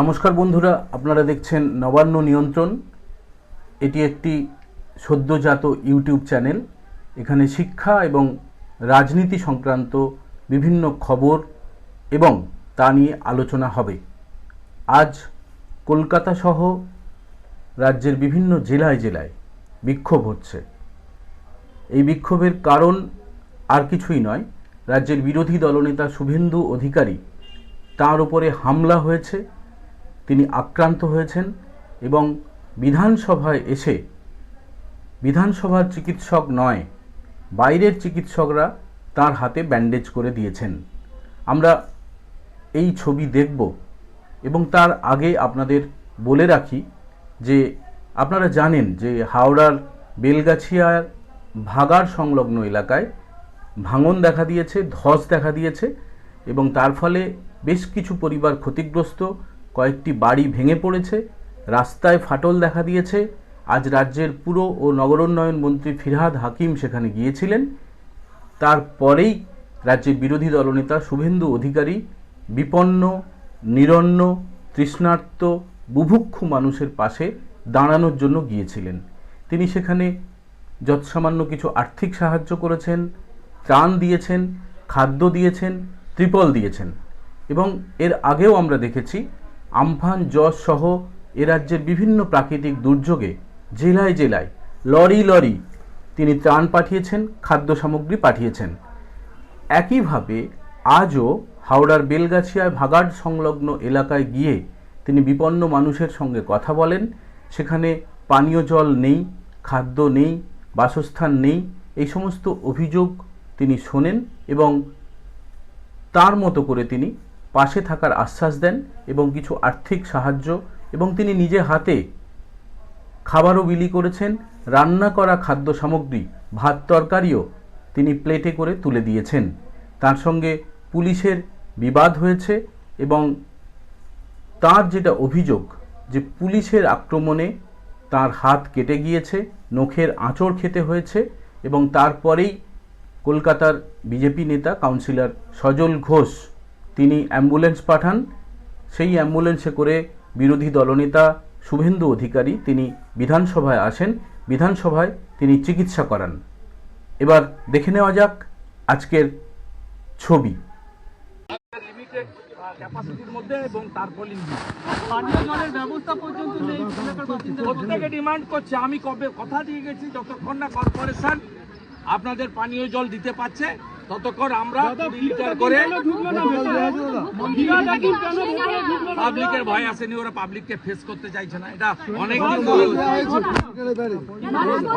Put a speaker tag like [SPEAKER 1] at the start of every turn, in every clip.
[SPEAKER 1] নমস্কার বন্ধুরা, আপনারা দেখছেন নবান্ন নিয়ন্ত্রণ। এটি একটি সদ্যজাত ইউটিউব চ্যানেল। এখানে শিক্ষা এবং রাজনীতি সংক্রান্ত বিভিন্ন খবর এবং তা নিয়ে আলোচনা হবে। আজ কলকাতা সহ রাজ্যের বিভিন্ন জেলায় জেলায় বিক্ষোভ হচ্ছে। এই বিক্ষোভের কারণ আর কিছুই নয়, রাজ্যের বিরোধী দলনেতা শুভেন্দু অধিকারী তার উপরে হামলা হয়েছে। তিনি আক্রান্ত হয়েছেন এবং বিধানসভায় এসে বিধানসভার চিকিৎসক নয়, বাইরের চিকিৎসকরা তার হাতে ব্যান্ডেজ করে দিয়েছেন। আমরা এই ছবি দেখব এবং তার আগে আপনাদের বলে রাখি যে আপনারা জানেন যে হাওড়ার বেলগাছিয়ার ভাগার সংলগ্ন এলাকায় ভাঙন দেখা দিয়েছে, ধস দেখা দিয়েছে এবং তার ফলে বেশ কিছু পরিবার ক্ষতিগ্রস্ত কয়েকটি বাড়ি ভেঙে পড়েছে, রাস্তায় ফাটল দেখা দিয়েছে। আজ রাজ্যের পুর ও নগরোন্নয়ন মন্ত্রী ফিরহাদ হাকিম সেখানে গিয়েছিলেন। তারপরেই রাজ্যের বিরোধী দলনেতা শুভেন্দু অধিকারী বিপন্ন, নিরন্ন, তৃষ্ণার্ত, বুভুক্ষু মানুষের পাশে দাঁড়ানোর জন্য গিয়েছিলেন। তিনি সেখানে যৎসামান্য কিছু আর্থিক সাহায্য করেছেন, ত্রাণ দিয়েছেন, খাদ্য দিয়েছেন, ত্রিপল দিয়েছেন এবং এর আগেও আমরা দেখেছি আমফান যশ সহ এ রাজ্যের বিভিন্ন প্রাকৃতিক দুর্যোগে জেলায় জেলায়, লরি লরি তিনি ত্রাণ পাঠিয়েছেন, খাদ্য সামগ্রী পাঠিয়েছেন। একইভাবে আজও হাওড়ার বেলগাছিয়ায় ভাগাড় সংলগ্ন এলাকায় গিয়ে তিনি বিপন্ন মানুষের সঙ্গে কথা বলেন। সেখানে পানীয় জল নেই, খাদ্য নেই, বাসস্থান নেই, এই সমস্ত অভিযোগ তিনি শোনেন এবং তার মতো করে তিনি পাশে থাকার আশ্বাস দেন এবং কিছু আর্থিক সাহায্য এবং তিনি নিজে হাতে খাবারও বিলি করেছেন। রান্না করা খাদ্য সামগ্রী, ভাত তরকারিও তিনি প্লেটে করে তুলে দিয়েছেন। তার সঙ্গে পুলিশের বিবাদ হয়েছে এবং তার যেটা অভিযোগ যে পুলিশের আক্রমণে তার হাত কেটে গিয়েছে, নখের আঁচড় খেতে হয়েছে এবং তারপরেই কলকাতার বিজেপি নেতা কাউন্সিলর সজল ঘোষ তিনি অ্যাম্বুলেন্স পাঠান। সেই অ্যাম্বুলেন্সে করে বিরোধী দলনেতা শুভেন্দু অধিকারী তিনি বিধানসভায় আসেন। বিধানসভায় তিনি চিকিৎসা করান। এবার দেখে নেওয়া যাক আজকের ছবি।
[SPEAKER 2] ক্যাপাসিটির মধ্যে এবং তারপর
[SPEAKER 3] পানীয় জলের ব্যবস্থা পর্যন্ত নেই।
[SPEAKER 2] প্রত্যেকে ডিমান্ড করছে। আমি কবে কথা দিয়ে গেছি? যতক্ষণ না কর্পোরেশন আপনাদের পানীয় জল দিতে পারছে ততক্ষণ আমরা কুড়ি করে? পাবলিকের ভয় আসেনি ওরা পাবলিককে ফেস করতে চাইছে না। এটা অনেক ধরে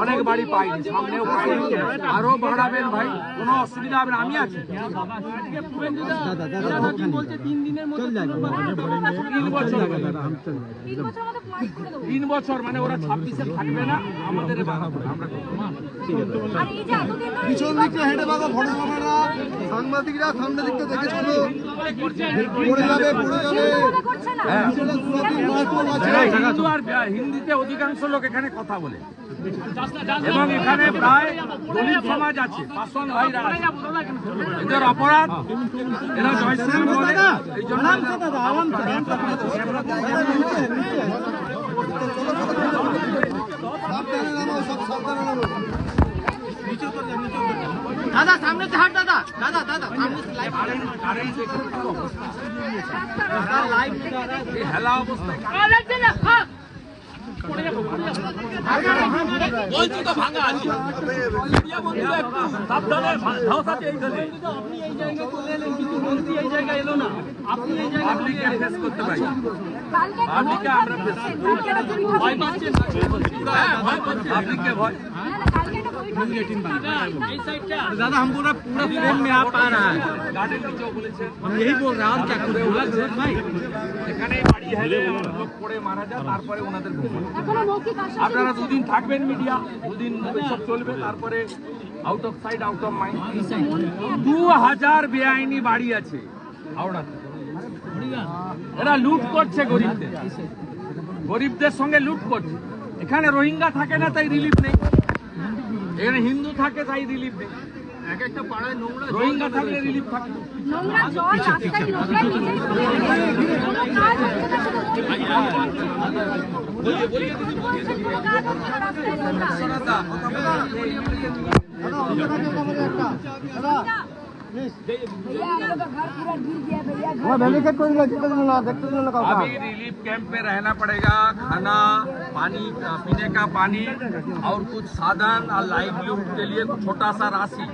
[SPEAKER 2] অনেক বাড়ি পাইনি সামনেও পাইনি। আরও বাড়াবেন ভাই কোনো অসুবিধা হবে না আমি আছি।
[SPEAKER 3] তিন দিনের মধ্যে
[SPEAKER 2] তিন বছর তিন বছর মানে ওরা ছাব্বিশে থাকবে না আমাদের আমরা
[SPEAKER 4] ক্যামেরা সাংবাদিকরা সামনে দিকটা দেখেছিল। পড়ে যাবে পড়ে যাবে।
[SPEAKER 2] আর হিন্দিতে অধিকাংশ লোক এখানে কথা বলে। এবং এখানে প্রায় দলিত সমাজ আছে ভাইরা এদের অপরাধ এরা জয়শ্রী বলে। এই জন্য
[SPEAKER 4] সাবধানে নামো সব সাবধানে নামো।
[SPEAKER 3] দাদা সামনে হাট দাদা। দাদা দাদা
[SPEAKER 2] কি হেলা অবস্থায় বলছি তো ভাঙা আছে বন্ধুরা একটু সাবধানে ধাওস আছে এইখানে
[SPEAKER 3] আপনি এই জায়গায় চলে এলেন কিন্তু মন্ত্রী এই জায়গায় এলো না আপনি এই জায়গায়
[SPEAKER 2] পাবলিককে ফেস করতে পারি। পাবলিককে আমরা ফেস
[SPEAKER 3] ভয় পাচ্ছেন
[SPEAKER 2] হ্যাঁ ভয়।
[SPEAKER 3] এই সাইডটা
[SPEAKER 4] দাদা हम पूरा पूरा फ्रेम में आ पा रहा है
[SPEAKER 2] গার্ডেন নিচেও বলেছেন
[SPEAKER 4] हम यही बोल रहे हैं आप क्या कर रहे हो भाई
[SPEAKER 2] এখানে বাড়ি হেলে আমার লোক পড়ে মারা যায় তারপরে ওনাদের ঘুম। আপনারা দুদিন থাকবেন মিডিয়া দুদিন সব চলবে তারপরে out of side out of mind দু হাজার বেআইনি বাড়ি আছে হাওড়াতে এরা লুট করছে গরিবদের গরিবদের সঙ্গে লুট করছে এখানে রোহিঙ্গা থাকে না তাই রিলিফ নেই এখানে হিন্দু থাকে তাই দিলীপ দেয়
[SPEAKER 3] এক একটা পাড়ায় নোংরা
[SPEAKER 2] রোহিঙ্গা থাকলে রিলিফ থাকে
[SPEAKER 5] নোংরা জল রাস্তায় নোংরা নিজেই
[SPEAKER 2] রাস্তায় अभी रिलीफ कैंप में रहना पड़ेगा खाना पानी पीने का पानी और कुछ साधन और लाइवलीहुड के लिए कुछ छोटा सा राशि।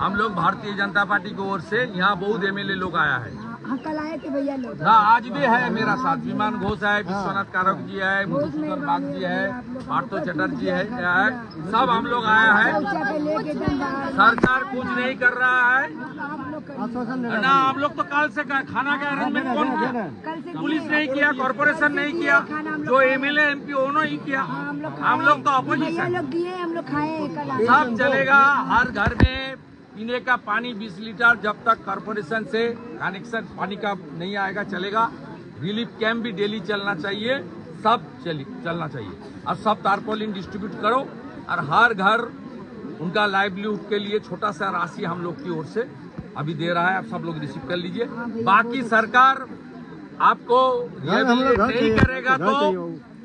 [SPEAKER 2] हम लोग भारतीय जनता पार्टी की ओर से यहाँ बहुत एमएलए लोग आया है।
[SPEAKER 5] हाँ कल आए थे भैया लोग
[SPEAKER 2] हाँ आज भी है मेरा साथ। विमान घोष है विश्वनाथ कारक जी है मधुसूदन बाग जी है पार्थो चटर्जी है है। सब हम लोग आया है। सरकार कुछ नहीं कर रहा है। ना हम लोग तो कल से खाना का अरेंजमेंट कौन किया
[SPEAKER 5] कल से
[SPEAKER 2] पुलिस नहीं किया कॉरपोरेशन नहीं किया। जो एमएलए एमपी उन्होंने ही किया।
[SPEAKER 5] हम लोग
[SPEAKER 2] तो अपोजिशन
[SPEAKER 5] लोग दिए हम लोग खाए
[SPEAKER 2] सब चलेगा हर घर में पीने का पानी 20 लीटर जब तक कॉर्पोरेशन से कनेक्शन पानी का नहीं आएगा चलेगा। रिलीफ कैंप भी डेली चलना चाहिए सब चली चलना चाहिए। और सब तारपोलिन डिस्ट्रीब्यूट करो और हर घर उनका लाइवलीहुड के लिए छोटा सा राशि हम लोग की ओर से अभी दे रहा है आप सब लोग रिसीव कर लीजिए। बाकी सरकार आपको नहीं करेगा तो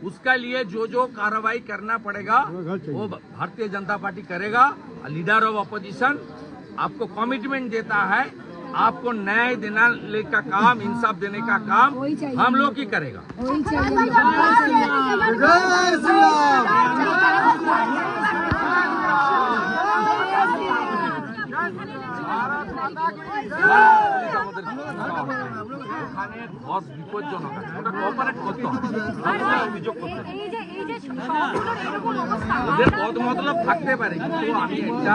[SPEAKER 2] उसका लिए जो जो कार्रवाई करना पड़ेगा वो भारतीय जनता पार्टी करेगा। लीडर ऑफ़ अपोजिशन आपको कमिटमेंट देता है आपको न्याय देने का काम इंसाफ देने का काम
[SPEAKER 5] वही चाहिए।
[SPEAKER 2] हम लोग ही करेगा
[SPEAKER 5] वही चाहिए वही चाहिए।
[SPEAKER 4] जय श्री राम
[SPEAKER 2] ওখানে ধস বিপজ্জনক আছে ওটা কোঅপারেট করতে হবে সবসময় অভিযোগ করতে হবে
[SPEAKER 5] এই যে এই যে শহরগুলোর এরকম অবস্থা
[SPEAKER 2] ওদের পদ মতলব থাকতে পারে কিন্তু আমি একটা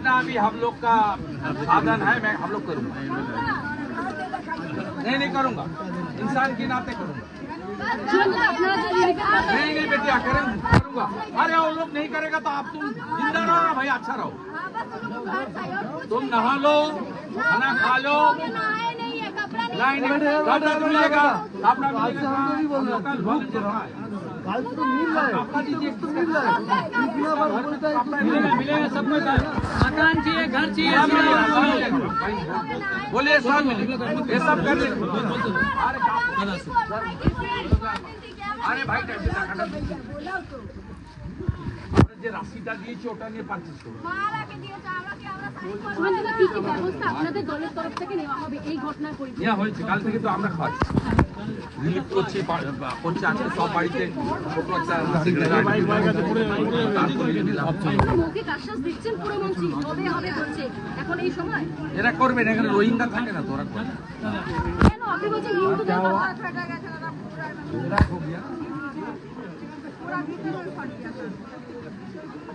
[SPEAKER 2] जितना भी हम लोग का साधन है मैं हम लोग करूँगा। नहीं नहीं करूँगा। इंसान के नाते करूँगा। नहीं नहीं बेटिया करें करूँगा। अरे वो लोग नहीं करेगा तो आप तुम ज़िंदा रहो ना भाई अच्छा रहो। तुम नहा लो खाना खा लो। नहीं नहीं कपड़ा मिलेगा। अपना
[SPEAKER 4] आज तो मिल रहा है
[SPEAKER 2] आपका दीजिए
[SPEAKER 4] तो मिल रहा है इतना बार बोलता है
[SPEAKER 3] मिलेगा मिलेगा सब में मकान चाहिए घर चाहिए
[SPEAKER 2] बोले सर ये सब कर ले अरे भाई बोला तो। যে রাশিটা দিয়েছি ওটা নিয়ে পারচেস করব?
[SPEAKER 6] সুরেন্দ্রদা, কি কি ব্যবস্থা আপনাদের দলের তরফ থেকে নেওয়া হবে? এই ঘটনার পরিপ্রেক্ষিতে
[SPEAKER 2] নেওয়া হয়েছে কাল থেকে তো আমরা খাওয়াচ্ছি। রিলিফ করছি করছে আজকে সব বাড়িতে। ছোট একটা
[SPEAKER 6] সময়?
[SPEAKER 2] এরা করবে না এখানে রোহিঙ্গা থাকে না তো ওরা করবে।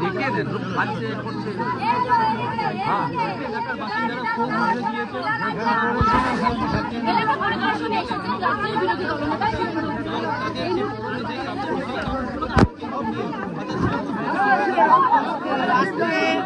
[SPEAKER 2] দেখিয়ে দেন পাচ্ছে করছে
[SPEAKER 6] রাস্তায়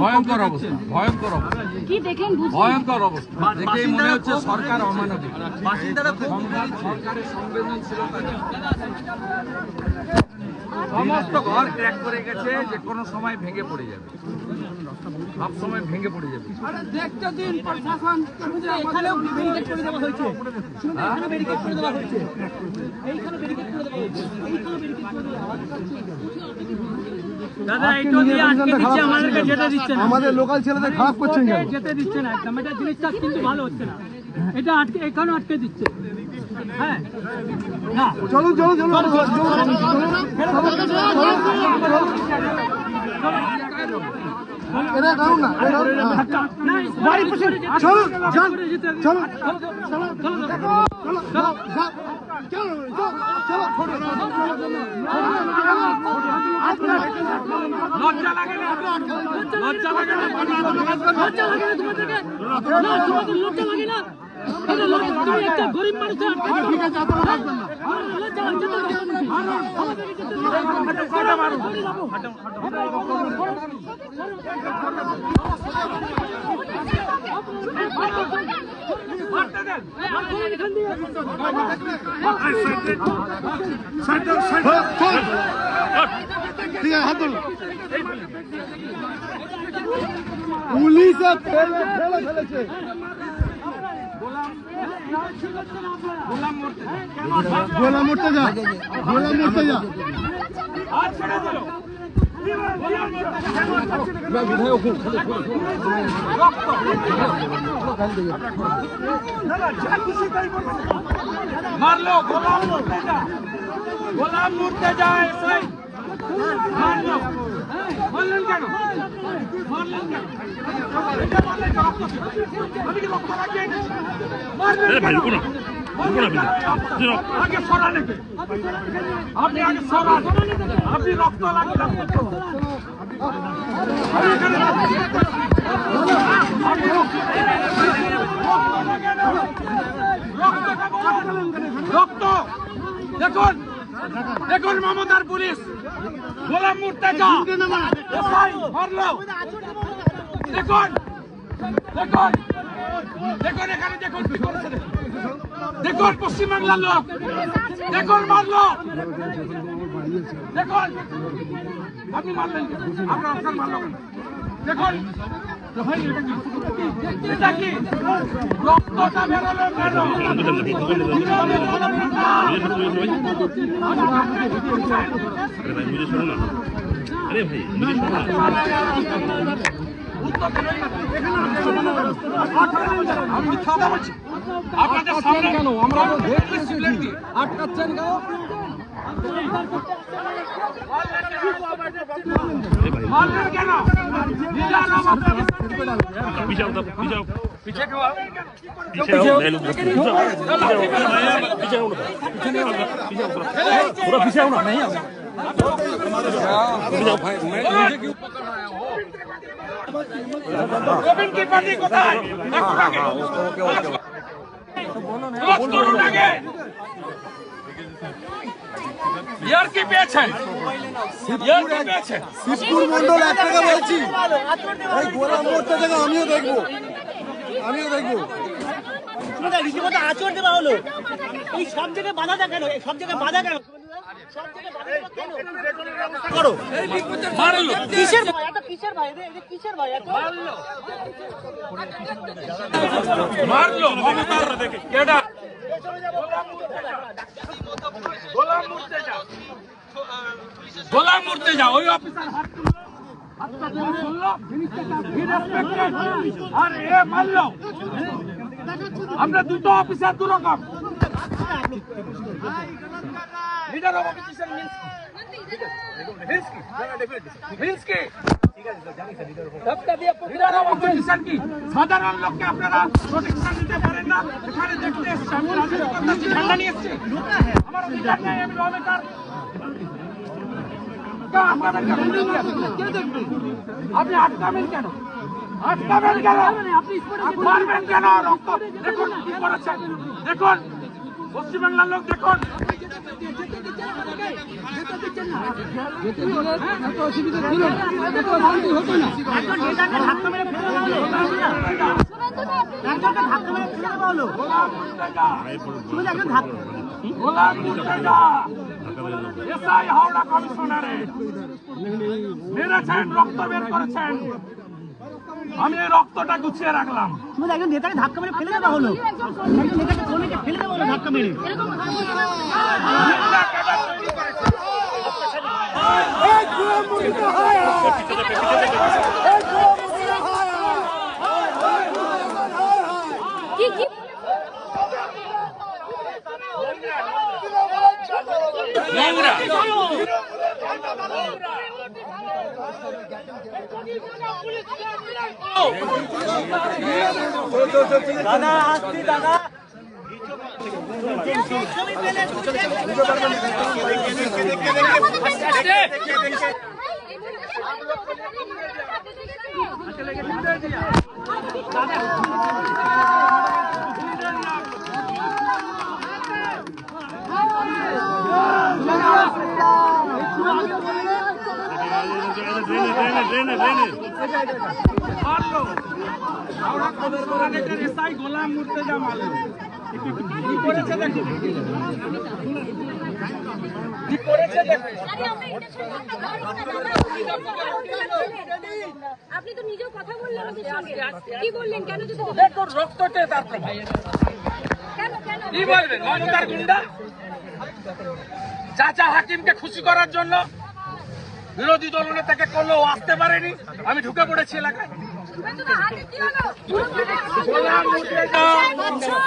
[SPEAKER 2] ভয়ঙ্কর অবস্থা ভয়ঙ্কর অবস্থা।
[SPEAKER 6] কি দেখলেন
[SPEAKER 2] ভয়ঙ্কর অবস্থা। দেখেই মনে হচ্ছে সরকার অমানবিক। বাসিন্দারা সরকারের সংবেদনশীলতা। সমস্ত ঘর ক্র্যাক করে গেছে যে কোনো সময় ভেঙে পড়ে যাবে। সব সময় ভেঙে পড়ে যাবে।
[SPEAKER 3] দেখতে দিন প্রশাসন এখানেও ব্যারিকেড করে দেওয়া হয়েছে। এখানে ব্যারিকেড করে দেওয়া হয়েছে। এইখানে ব্যারিকেড করে দেওয়া হয়েছে। এইখানে ব্যারিকেড করে দাদা এইটা দিয়ে আটকে দিচ্ছে আমাদেরকে যেতে দিচ্ছে না।
[SPEAKER 4] আমাদের লোকাল ছেলেদের খারাপ করছেন
[SPEAKER 3] যেতে দিচ্ছে না একদম। এটা জিনিসটা কিন্তু ভালো হচ্ছে না। এটা আটকে এখানেও আটকে দিচ্ছে হ্যাঁ না
[SPEAKER 4] চলুন চলুন চলুন এটা দাও না এটা দাও না।
[SPEAKER 3] বাড়ি পাশে
[SPEAKER 4] চলুন
[SPEAKER 3] চলো চলো
[SPEAKER 4] চলো চলো চলো চলো
[SPEAKER 2] লজ্জা লাগে না লজ্জা লাগে না
[SPEAKER 3] লজ্জা লাগে না তোমাদেরকে লজ্জা লাগে না
[SPEAKER 4] পুলিশে ফেলে ফেলে ফেলেছে।
[SPEAKER 2] গোলাম মুর্তে যা গোলাম মুর্তে এসআই মারলো। মারলেন কেন? আগে। আপনি আগে সরান আপনি রক্ত রক্ত। দেখুন। দেখুন মমতার পুলিশ। গোলাম মুর্তেজা এসআই মারলো দেখুন দেখুন দেখুন এখানে, দেখুন কি করেছে দেখুন। দেখুন পশ্চিমবাংলার লোক দেখুন মারলো দেখুন আপনি মারলেন কেন? আপনার মারলো কেন? আরে ভাই আমি মিথ্যা কথা বলছি আপনাদের সামনে কেন? আমরা আটকাচ্ছেন কেন?
[SPEAKER 7] पीछे आओ पीछे आओ। पीछे क्यों आओ पीछे आओ ले लो पीछे आओ पीछे आओ पूरा पीछे आओ ना नहीं आओ
[SPEAKER 2] गोविंद की पार्टी को ओके ओके बोलो ना ইয়ার কি পেয়েছেন? ইয়ার কি পেয়েছেন?
[SPEAKER 4] শিবপুর মন্ডল এক টাকা বলছি এই গোলা মরতে থেকে আমিও দেখব। আমিও দেখব।
[SPEAKER 3] তোমাদের রীতিমতো আচরণ দেওয়া হলো। এই সব জায়গায় বাধা সব জায়গায় বাধা কেন? সব জায়গায় বাধা দেওয়া
[SPEAKER 2] মারলো।
[SPEAKER 3] কিসের ভয়?
[SPEAKER 2] গোলাম মুর্তে যা ওই অফিসার হাত আর এ মারলো। আমরা দুটো অফিসার দু রকম লিডার অফ অফিসার মিন্স কি কি? সাধারণ লোককে আপনারা প্রোটেকশন দিতে পারেন না। এখানে দেখতে এসছি আমি ঠান্ডা নিয়ে এসছি। আমার অধিকার নেই আমি লবেকার আপনি আটকাবেন কেন? আটকাবেন কেন? মারবেন কেন? রক্ত দেখুন কি করেছেন। দেখুন পশ্চিমবাংলার লোক দেখুন। মেরেছেন রক্ত বের করেছেন। আমি এই রক্তটা গুছিয়ে রাখলাম।
[SPEAKER 3] শুধু একজন নেতাকে ধাক্কা মেরে ফেলে দেওয়া হলো। একজন নেতাকে কর্মীকে ফেলে দেওয়া হলো ধাক্কা মেরে।
[SPEAKER 6] এরকম ভাবে কি কি?
[SPEAKER 2] নোংরা।
[SPEAKER 3] দাদা আসছি দাদা ছবি
[SPEAKER 2] চাচা হাকিমকে খুশি করার জন্য বিরোধী দলনে থেকে করলেও আসতে পারেনি। আমি ঢুকে পড়েছি এলাকায়।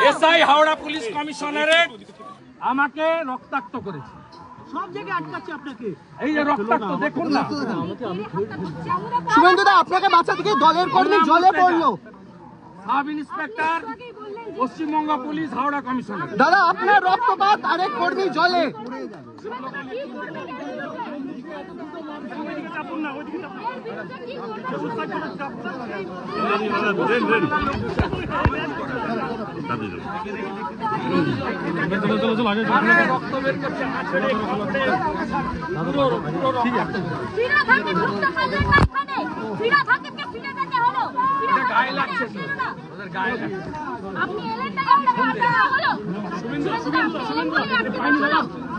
[SPEAKER 2] এসআই হাওড়া পুলিশ কমিশনারেট আমাকে রক্তাক্ত করেছে।
[SPEAKER 3] সব জায়গায় আটকাচ্ছে আপনাকে।
[SPEAKER 2] এই যে রক্তাক্ত দেখুন না।
[SPEAKER 8] শুভেন্দুদা আপনাকে বাচ্চা থেকে দলের কর্মী জলে পড়ল।
[SPEAKER 2] Sub inspector Paschimbanga police Howrah commissioner
[SPEAKER 8] দাদা আপনার রক্তপাত আরেক কর্মী জলে।
[SPEAKER 2] গায়ে লাগছে
[SPEAKER 6] না।
[SPEAKER 2] ওদের গায়ে লাগছে
[SPEAKER 6] আপনি এলেন তাই আপনাকে আটকানো হলো শুভেন্দু আপনি এলেন বলে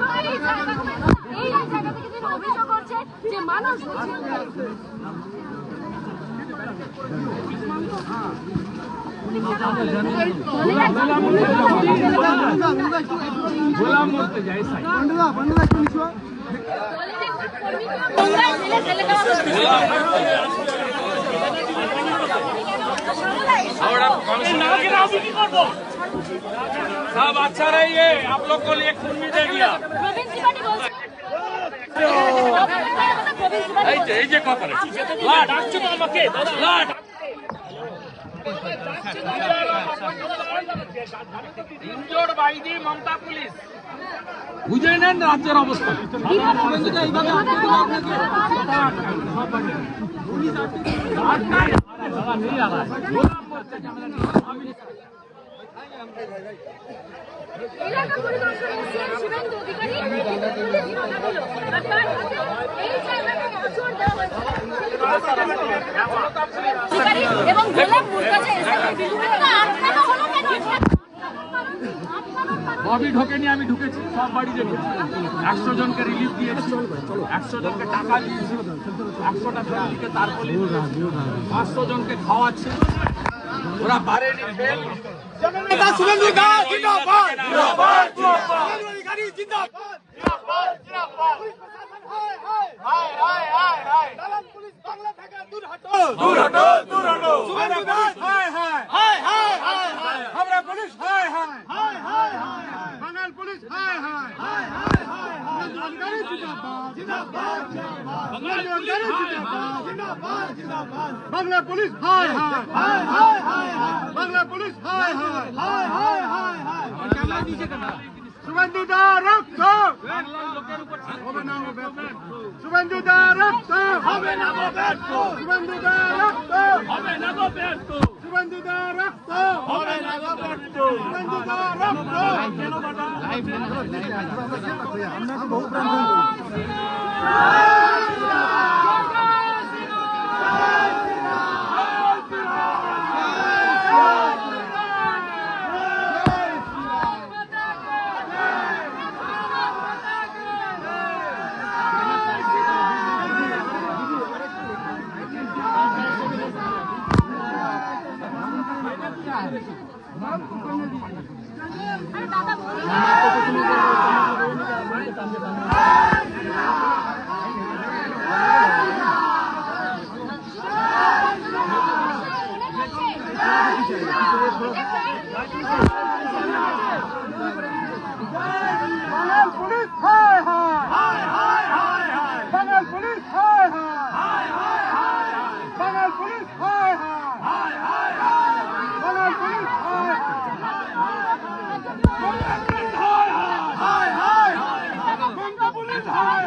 [SPEAKER 2] ভাই এখানে দেখা যাবে
[SPEAKER 9] যে মানুষ
[SPEAKER 2] গোলাম মরতে যায় সাই सब अच्छा रही है आप लोग को लिए खून भी दे दिया এই যে এই যে কপালে লাট আসছে তো আমাকে লাট বুঝে নেন রাজ্যের অবস্থা
[SPEAKER 6] এলাকা পরিদর্শনে এসেছেন শুভেন্দু অধিকারী পুলিশ। কথা হলো আর তার হাতে এই জায়গাটাকে আচর দেওয়া হয়েছে এবং গোলাম মুর্তাজা এসআইয়ের বিরুদ্ধে আটকানো হলো কেন
[SPEAKER 2] ববি ঢোকেনি, আমি ঢুকেছি, সব বাড়ি দেখেছি একশো জনকে রিলিফ দিয়েছি, একশো জনকে টাকা দিয়েছি, একশোটা ফ্যামিলিকে তারপরে পাঁচশো জনকে খাওয়াচ্ছি। ওরা পারেনি ফেল
[SPEAKER 3] শুভেন্দু দা জিন্দাবাদ।
[SPEAKER 8] বাংলা পুলিশ হায় হায় হায় হায় হায় বাংলা পুলিশ হায় হায় হায় হায় হায় হায়
[SPEAKER 2] ক্যামেরা নিচে কেন
[SPEAKER 4] শুভেন্দু দা রক্ত! হবে না গো ব্যর্থ শুভেন্দু দা রক্ত! হবে না ব্যর্থ। শুভেন্দু দা রক্ত! হবে না ব্যর্থ। শুভেন্দু দা রক্ত! হবে না ব্যর্থ। শুভেন্দু দা রক্ত! আমরা তো বহু প্রাণ
[SPEAKER 6] আরে দাদা বলি
[SPEAKER 4] বাঙাল পুলিশ হায় হায় বাঙাল পুলিশ হায় হায় বাঙাল পুলিশ হায় হায় বাঙাল পুলিশ হায় গঙ্গা পুলিশ হায়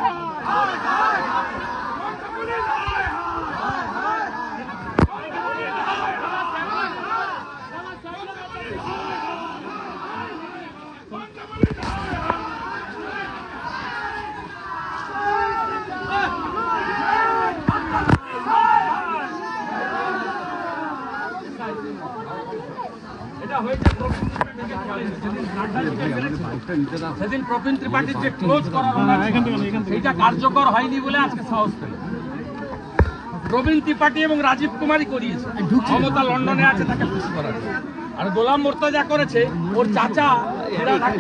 [SPEAKER 2] এটা হয়েছে সেদিন প্রবীণ ত্রিপাঠীর যে ক্লোজ করার order কার্যকর হয়নি বলে আজকে সাহস পেল প্রবীণ ত্রিপাঠী এবং রাজীব কুমারই করিয়েছে। মমতা লন্ডনে আছে তাকে খুশি করার আর গোলাম মোর্তাজা করেছে ওর চাচা এরা খুশি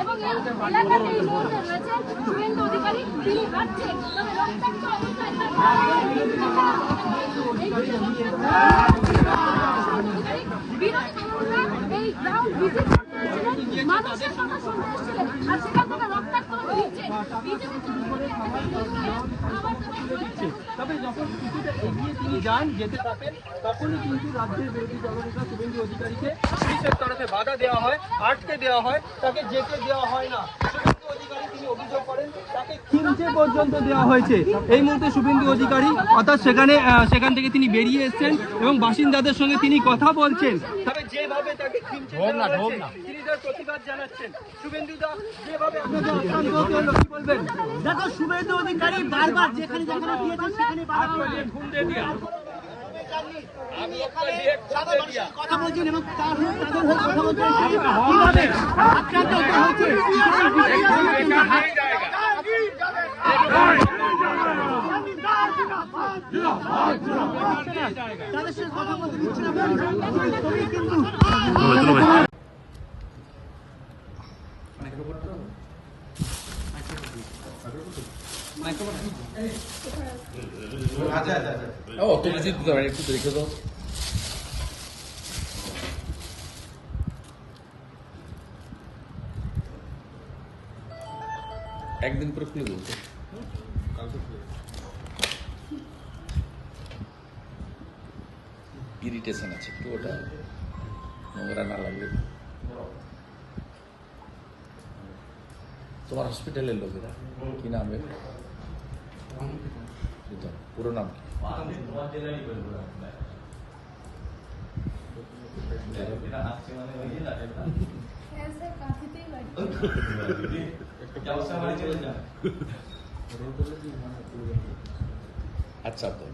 [SPEAKER 6] এবং এই এলাকাতে এই মুহূর্তে রয়েছে শুভেন্দু অধিকারী তিনি হাঁটছেন তবে রক্তাক্ত অবস্থায় বিরোধী এই গ্রাউন্ড ভিজিট করতে মানুষের কথা শুনতে এসেছিলেন। আর সেখান থেকে রক্তাক্ত দিচ্ছে বিজেপি আবার
[SPEAKER 3] তবে যখন কিছুটা এগিয়ে তিনি যান, যেতে থাকেন, তখনই কিন্তু রাজ্যের বিরোধী দলনেতা শুভেন্দু অধিকারীকে পুলিশের তরফে বাধা দেওয়া হয়, আটকে দেওয়া হয়, তাকে যেতে দেওয়া হয় না। শুভেন্দু অধিকারী তিনি অভিযোগ করেন তাকে খিমচে পর্যন্ত দেওয়া হয়েছে। এই মুহূর্তে শুভেন্দু অধিকারী অর্থাৎ সেখানে সেখান থেকে তিনি বেরিয়ে এসেছেন এবং বাসিন্দাদের সঙ্গে তিনি কথা বলছেন। তবে যেভাবে তাকে খিমচে তিনি তার প্রতিবাদ জানাচ্ছেন। শুভেন্দু দা যেভাবে আপনাকে আক্রান্ত হতে হলো কি বলবেন
[SPEAKER 10] দেখো শুভেন্দু অধিকারী বারবার যেখানে যেখানে দিয়েছেন সেখানে।
[SPEAKER 2] দিয়ে দিয়া
[SPEAKER 10] আমি এখানে সাধারণ মানুষের কথা বলছেন এবং তার তাদের হয়ে কথা বলছেন। কীভাবে আক্রান্ত হতে হয়েছে সেই বিষয়ে আমরা কিন্তু তাদের সাথে কথা বলতে দিচ্ছি না। কিন্তু
[SPEAKER 2] দিতে পারি, একটু রেখে দাও। একদিন পরে খুলে দেবো ইরিটেশন আছে, একটু ওটা নোংরা না লাগবে। তোমার হসপিটালের লোকেরা, কি নাম এর পুরো নাম কি? আচ্ছা তো।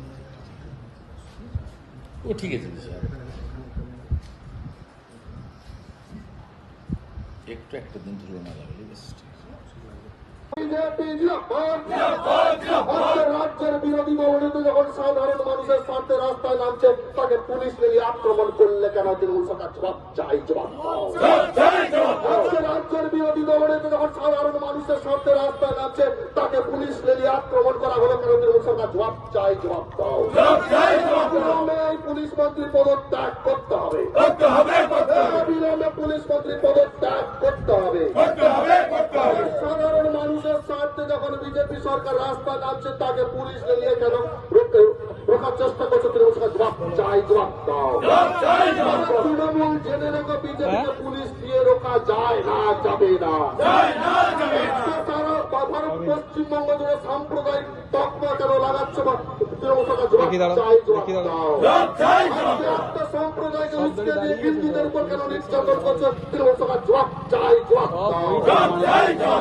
[SPEAKER 2] ও, ঠিক আছে একটু একটা দিন ধরে না লাগলে বেশ ঠিক
[SPEAKER 4] বিজেপি রাজ্যের বিরোধী দলনেতা যখন সাধারণ মানুষের স্বার্থে রাস্তায় নামছে তাকে পুলিশ মিলিয়ে আক্রমণ করলে কেন তৃণমূল সরকার জবাব চাই জবাব রাজ্যের বিরোধী দলনেতা যখন সাধারণ মানুষের স্বার্থে রাস্তায় নামছে তাকে পুলিশ মিলিয়ে আক্রমণ করা হলো কেন তৃণমূল সরকার জবাব চাই জবাব দাও। এই পুলিশ মন্ত্রী পদত্যাগ করতে হবে। পুলিশ মন্ত্রী পদত্যাগ করতে হবে। স্বার্থে যখন বিজেপি সরকার রাস্তায় নামছে তাকে পুলিশ নিয়ে কেন রোখার চেষ্টা করছে তৃণমূল সরকার? জবাব চাই জবাব দাও। তৃণমূল জেনে রেখো বিজেপিকে পুলিশ দিয়ে রোকা যায় না যাবে না। পশ্চিমবঙ্গ জুড়ে সাম্প্রদায়িক তকমা কেন লাগাচ্ছে বা তৃণমূল সরকার? জবাব চাই জবাব দাও। উস্কে দিয়ে হিন্দুদের উপর কেন নির্যাতন করছে? তৃণমূল জবাব চাই জবাব দাও।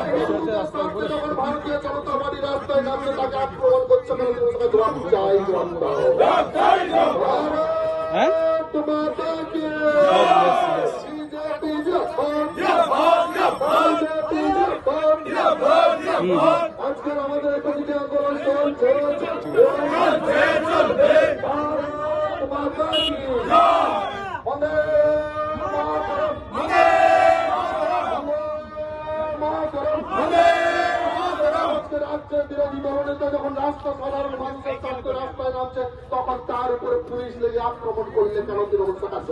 [SPEAKER 4] হিন্দুদের স্বার্থে যখন ভারতীয় জনতা পার্টি রাস্তায় নামছে তাকে আক্রমণ করছে কেন তৃণমূল জবাব চাই জবাব দাও। ভারত মাতা কি বিজেপি জিন্দাবাদ। বিজেপি জিন্দাবাদ। আজকের আমাদের আন্দোলন চলছে যখন রাস্তা সাধারণ মানুষের স্বার্থে রাস্তায় নামছে তখন তার উপরে পুলিশ লেগে আক্রমণ করলে কেন তৃণমূল সরকার